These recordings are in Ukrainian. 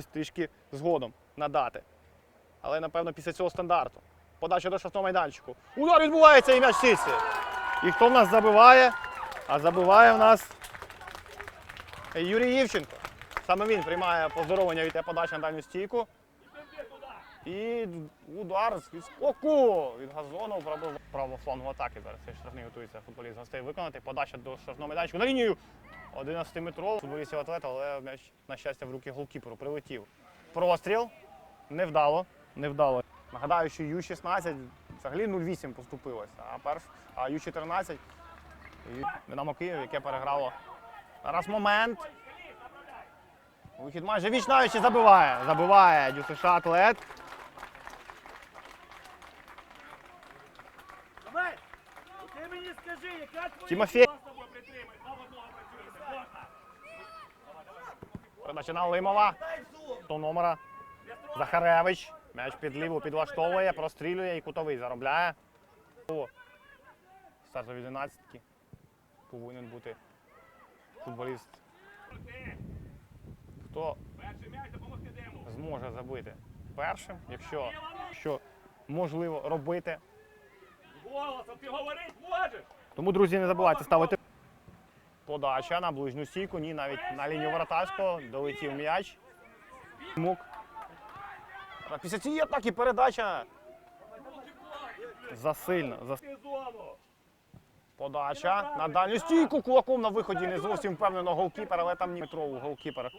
трішки згодом надати. Але, напевно, після цього стандарту. Подача до штрафного майданчику. Удар відбувається і м'яч сиці. І хто в нас забиває? А забиває в нас Юрій Євченко. Саме він приймає поздоровлення від подачі на дальню стійку. І удар з відскоку від газону пробив правого флангу атаки. Зараз штрафний готується футболіст гостей виконати. Подача до штрафного майданчику на лінію 11-метрового футболістів атлета, але м'яч, на щастя, в руки голкіперу прилетів. Простріл. Невдало. Невдало. Нагадаю, що Ю-16 взагалі 0-8 поступилося, а перш, а Ю-14 і Динамо Київ, яке переграло. Зараз момент. Вихід майже віч навіть і забиває. Забиває ДЮСШ атлет. Давай! Ти мені скажи, яка твоя Тимофей. Хто з тобою притримує? Два в одного працюєте. Можна? Передача на Лимова. До номера. Захаревич. М'яч під ліву підлаштовує, прострілює і кутовий заробляє. Стартові 11 повинен бути футболіст. Хто зможе забити першим, якщо що можливо робити. Голосом ти говорить можеш? Тому, друзі, не забувайте ставити подача на ближню стійку. Ні, навіть на лінію воротарського долетів м'яч. Мук. Після цієї атаки передача засильно. Зас... Подача на дальню стійку кулаком на виході не зовсім впевнено голкіпер, але там ні метрову голкіпер.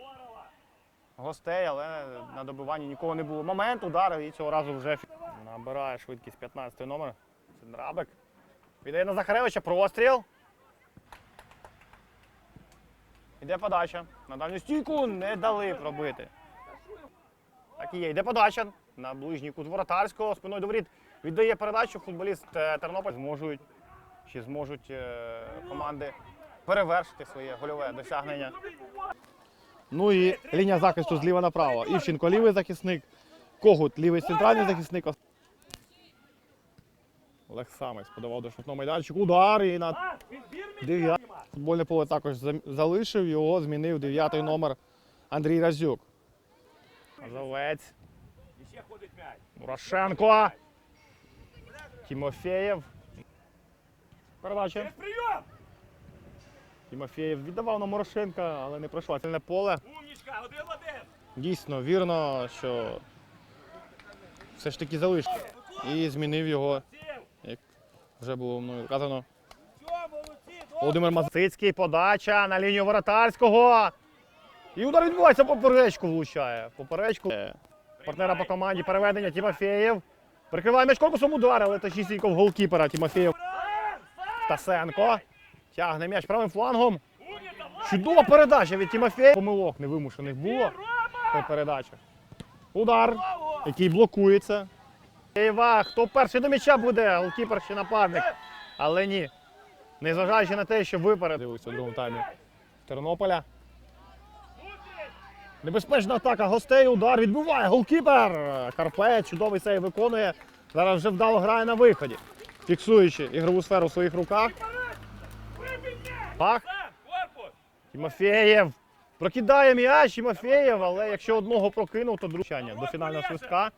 Гостей, але на добиванні нікого не було. Момент ударив і цього разу вже набирає швидкість 15 номер. Це Драбек. Віддає на Захаревича простріл. Іде подача. На дальню стійку не дали пробити. Так і є. Йде подача на ближній кут воротарського. Спиною до воріт віддає передачу. Футболіст е, Тернопіль зможуть чи зможуть е, команди перевершити своє гольове досягнення. Ну і лінія захисту зліва направо. Івченко лівий захисник, Когут лівий центральний захисник. Олег Самець подавав до штрафного майданчику. Удар і на А, він бір мені Дев'ят. футбольне поле також залишив. Його змінив дев'ятий номер Андрій Разюк. Азовець. Мурашенко. Тимофєєв. Передача. Тимофєєв віддавав на Морошенка, але не пройшла. Поле. Один в один. Дійсно вірно, що все ж таки залишив. І змінив його, вже було мною вказано. Володимир Мазицький, подача на лінію воротарського. І удар відбувається, поперечку влучає. Поперечку. Партнера по команді переведення Тимофєєв. Прикриває м'яч корпусом удар, але точнісінько в голкіпера сам. Тасенко. Тягне м'яч правим флангом. Чудова передача від Тимофєєва. Помилок невимушених було передачах. Удар, який блокується. Єва, хто перший до м'яча буде, голкіпер чи нападник. Але ні. Незважаючи на те, що випередилися у другому таймі Тернополя. Небезпечна атака гостей, удар відбиває голкіпер. Карпець чудовий сей виконує. Зараз вже вдало грає на виході, фіксуючи ігрову сферу в своїх руках. Пах. Сам. Прокидає м'яч Тимофєєв, але якщо одного прокинув, то дручання до фінального свистка.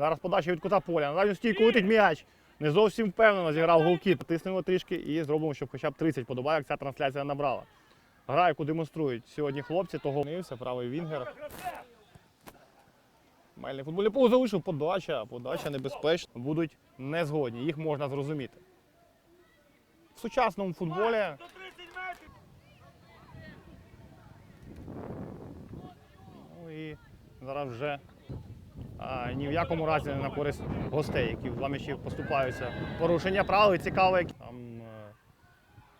Зараз подача від кута поля. На дальню стійку летить м'яч. Не зовсім впевнено зіграв голкіп. Тиснемо трішки і зробимо, щоб хоча б 30 подобайок ця трансляція набрала. Гра, яку демонструють сьогодні хлопці, того нився, правий вінгер. Мельний футбольний поле залишив подача, подача небезпечна. Будуть не згодні, їх можна зрозуміти. В сучасному футболі 130 метрів! Ну і зараз вже а, ні в якому разі не на користь гостей, які в Ламіші поступаються. Порушення правил і цікаве. які- Там е,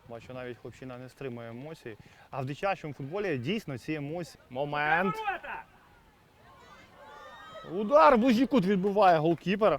бачу, навіть хлопчина не стримує емоцій. А в дитячому футболі дійсно ці емоції. Момент. Удар в ближній кут відбуває голкіпер.